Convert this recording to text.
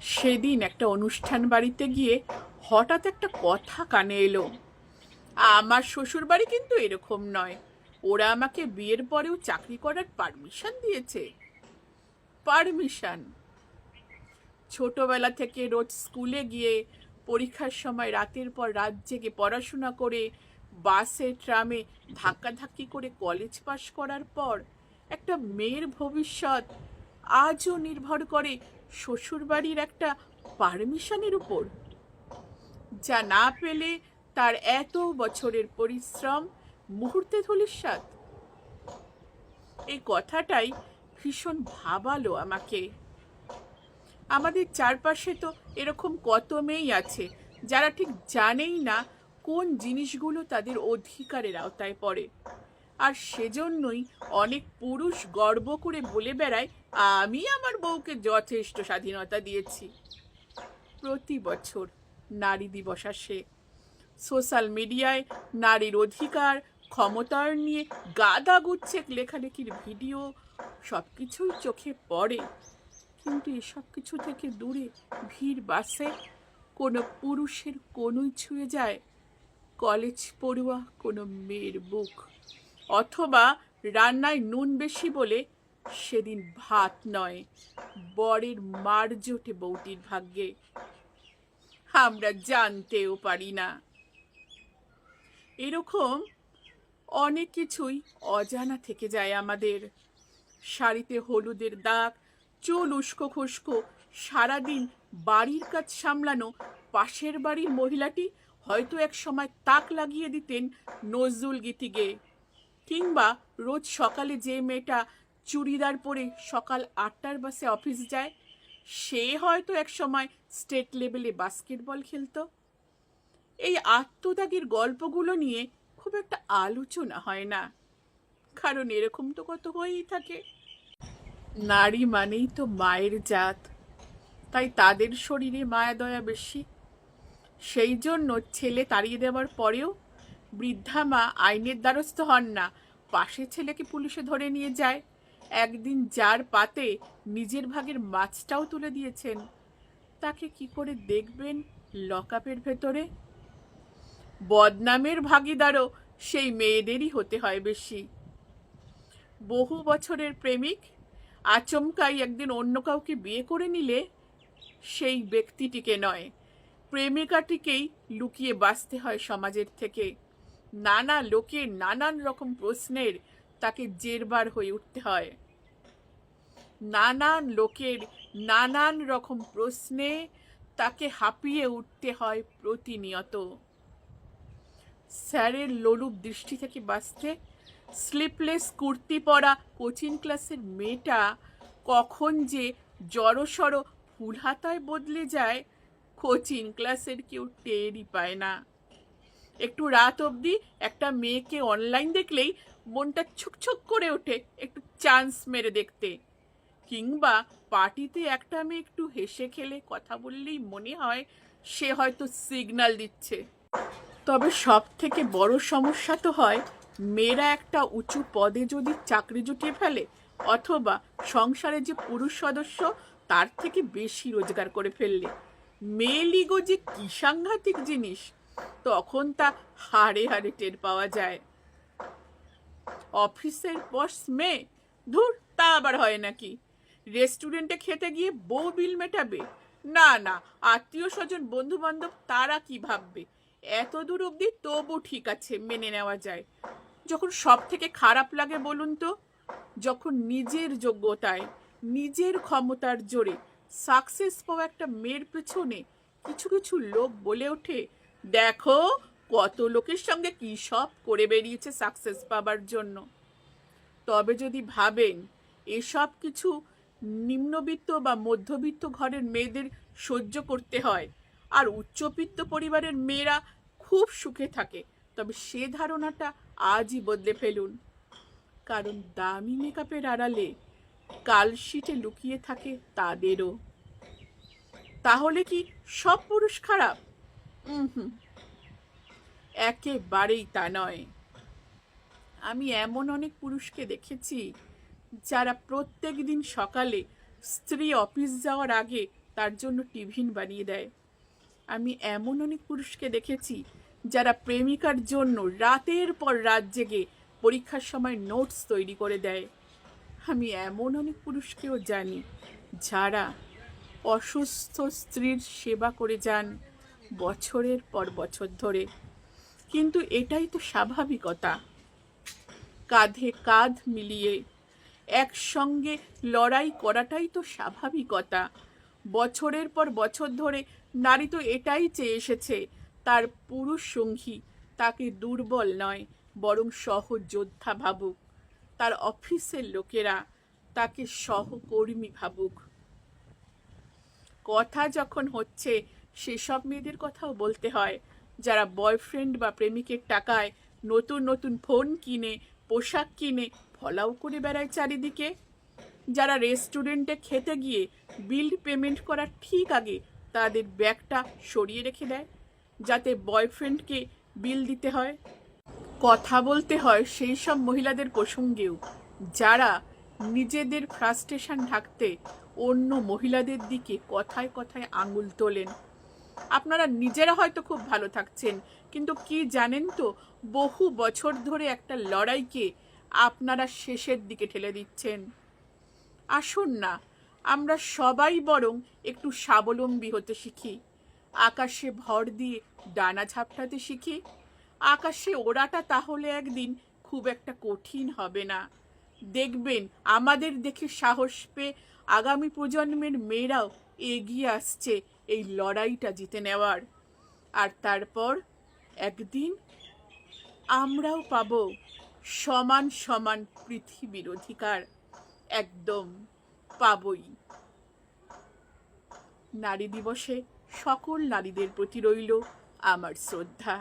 সেদিন একটা অনুষ্ঠান বাড়িতে গিয়ে হঠাৎ একটা কথা কানে এলো। আমার শ্বশুর বাড়ি কিন্তু এরকম নয়। ওরা আমাকে বিয়ের পরেও চাকরি করার পারমিশন দিয়েছে। পারমিশন। ছোটবেলা থেকে রোজ স্কুলে গিয়ে পরীক্ষার সময় রাতের পর রাত জেগে পড়াশোনা করে বাসে, ট্রামে ধাক্কাধাক্কি করে কলেজ পাশ করার পর একটা মেয়ের ভবিষ্যৎ আজও নির্ভর করে শ্বশুরবাড়ির একটা পারমিশনের উপর। যা না পেলে তার এত বছরের পরিশ্রম, মুহূর্তে ধূলিসাৎ। এই কথাটাই ভীষণ ভাবালো আমাকে। আমাদের চারপাশে তো এরকম কত মেয়েই আছে, যারা ঠিক জানেই না কোন জিনিসগুলো তাদের অধিকারের আওতায় পড়ে। আর সেজন্যই অনেক পুরুষ গর্ব করে বলে বেড়ায়, আমি আমার বউকে যথেষ্ট স্বাধীনতা দিয়েছি। প্রতি বছর নারী দিবস আসে। সোশ্যাল মিডিয়ায় নারীর অধিকার, ক্ষমতার নিয়ে গাদা গুচ্ছেক লেখালেখির ভিডিও সব কিছুই চোখে পড়ে। কিন্তু এসব কিছু থেকে দূরে ভিড় বাসে, কোনো পুরুষের কোনোই ছুঁয়ে যায়। কলেজ পড়ুয়া কোনো মেয়ের বুক। অথবা রান্নায় নুন বেশি বলে সেদিন ভাত নয়, বরের মার জোটে বউটির ভাগ্যে। আমরা জানতেও পারি না। এরকম অনেক কিছুই অজানা থেকে যায় আমাদের। শাড়িতে হলুদের দাগ, চুল উস্কো খুস্কো, সারাদিন বাড়ির কাজ সামলানো, পাশের বাড়ির মহিলাটি হয়তো এক সময় তাক লাগিয়ে দিতেন নজরুল গীতি গেয়ে কিংবা রোজ সকালে যে মেয়েটা চুড়িদার পরে সকাল আটটার বাসে অফিস যায়, সে হয়তো এক সময় স্টেট লেভেলে বাস্কেটবল খেলতো। এই আত্মত্যাগের গল্পগুলো নিয়ে খুব একটা আলোচনা হয় না, কারণ এরকম তো কত হয়েই থাকে। নারী মানেই তো মায়ের জাত, তাই তাদের শরীরে মায়া দয়া বেশি। সেই জন্য ছেলে তাড়িয়ে দেওয়ার পরেও বৃদ্ধা মা আইনের দ্বারস্থ হন না পাশে ছেলেকে পুলিশে ধরে নিয়ে যায়। একদিন যার পাতে নিজের ভাগের মাছটাও তুলে দিয়েছেন। তাকে কি করে দেখবেন লকআপের ভেতরে? বদনামের ভাগিদারও সেই মেয়েদেরই হতে হয় বেশি। বহু বছরের প্রেমিক আচমকাই একদিন অন্য কাউকে বিয়ে করে নিলে সেই ব্যক্তিটিকে নয়, প্রেমিকাটিকেই লুকিয়ে বাঁচতে হয় সমাজের থেকে। নানা লোকের নানান রকম প্রশ্নের তাকে জেরবার হয়ে উঠতে হয়। নানান লোকের নানান রকম প্রশ্নে তাকে হাঁপিয়ে উঠতে হয় প্রতিনিয়ত। স্যারের লোলুপ দৃষ্টি থেকে বাঁচতে স্লিপলেস কুর্তি পরা কোচিং ক্লাসের মেয়েটা কখন যে জড়সড় ফুলহাতায় বদলে যায়, কোচিং ক্লাসের কেউ টেরই পায় না। একটু রাত অবধি একটা মেয়েকে অনলাইন দেখলেই মনটা ছুকছুক করে ওঠে একটু চান্স মেরে দেখতে। কিংবা পার্টিতে একটা মেয়ে একটু হেসে খেলে কথা বললেই মনে হয় সে হয়তো সিগন্যাল দিচ্ছে। তবে সব থেকে বড় সমস্যা তো হয়, মেয়েরা একটা উঁচু পদে যদি চাকরি জুটিয়ে ফেলে অথবা সংসারে যে পুরুষ সদস্য, তার থেকে বেশি রোজগার করে ফেললে। মেয়ে লিগো যে কি সাংঘাতিক জিনিস! তখন তা হাড়ে হাড়ে টের পাওয়া যায়। অফিসের বস মেয়ে, ধুর, তা আবার হয় নাকি? রেস্টুরেন্টে খেতে গিয়ে বউ বিল মেটাবে? না না, আত্মীয় স্বজন বন্ধু বান্ধব তারা কি ভাববে? এত দূর অবধি তবু ঠিক আছে, মেনে নেওয়া যায়। যখন সব থেকে খারাপ লাগে বলুন তো, যখন নিজের যোগ্যতায়, নিজের ক্ষমতার জোরে সাকসেস পাওয়া একটা মেয়ের পেছনে কিছু কিছু লোক বলে ওঠে দেখো, কত লোকের সঙ্গে কি সব করে বেরিয়েছে সাকসেস পাবার জন্য। তবে যদি ভাবেন, এসব কিছু নিম্নবিত্ত বা মধ্যবিত্ত ঘরের মেয়েদের সহ্য করতে হয়। আর উচ্চবিত্ত পরিবারের মেয়েরা খুব সুখে থাকে। তবে সে ধারণাটা আজই বদলে ফেলুন। কারণ দামি মেকআপের আড়ালে কালশিটে লুকিয়ে থাকে তাদেরও। তাহলে কি সব পুরুষ খারাপ? একেবারেই তা নয়। আমি এমন অনেক পুরুষকে দেখেছি, যারা প্রত্যেক দিন সকালে স্ত্রী অফিস যাওয়ার আগে তার জন্য টিফিন বানিয়ে দেয়। আমি এমন অনেক পুরুষকে দেখেছি, যারা প্রেমিকার জন্য রাতের পর রাত জেগে পরীক্ষার সময় নোটস তৈরি করে দেয়। আমি এমন অনেক পুরুষকেও জানি, যারা অসুস্থ স্ত্রীর সেবা করে যান। বছরের পর বছর ধরে। কিন্তু এটাই তো স্বাভাবিকতা। কাঁধে কাঁধ মিলিয়ে একসঙ্গে লড়াই করাটাই তো স্বাভাবিকতা। বছরের পর বছর ধরে নারী তো এটাই চেয়ে এসেছে, তার পুরুষ সঙ্গী তাকে দুর্বল নয়, বরং সহযোদ্ধা ভাবুক। তার অফিসের লোকেরা তাকে সহকর্মী ভাবুক। কথা যখন হচ্ছে সেসব মেয়েদের কথাও বলতে হয়। যারা বয়ফ্রেন্ড বা প্রেমিকের টাকায় নতুন নতুন ফোন কিনে, পোশাক কিনে, ফলাও করে বেড়ায় চারিদিকে। যারা রেস্টুরেন্টে খেতে গিয়ে বিল পেমেন্ট করার ঠিক আগে তাদের ব্যাগটা সরিয়ে রেখে দেয়, যাতে বয়ফ্রেন্ডকে বিল দিতে হয়। কথা বলতে হয় সেই সব মহিলাদের প্রসঙ্গেও, যারা নিজেদের ফ্রাস্ট্রেশন ঢাকতে অন্য মহিলাদের দিকে কথায় কথায় আঙুল তোলেন। আপনারা নিজেরা হয়তো খুব ভালো থাকছেন, কিন্তু কি জানেন তো, বহু বছর ধরে একটা লড়াইকে আপনারা শেষের দিকে ঠেলে দিচ্ছেন। আসুন না, আমরা সবাই বরং একটু স্বাবলম্বী হতে শিখি। আকাশে ভর দিয়ে ডানা ঝাপটাতে শিখি। আকাশে ওড়াটা তাহলে একদিন খুব একটা কঠিন হবে না। দেখবেন, আমাদের দেখে সাহস পেয়ে আগামী প্রজন্মের মেয়েরাও এগিয়ে আসছে এই লড়াইটা জিতে নেওয়ার। আর তারপর একদিন আমরাও পাব সমান সমান পৃথিবীর অধিকার। একদম পাবই। নারী দিবসে সকল নারীদের প্রতি রইল আমার শ্রদ্ধা।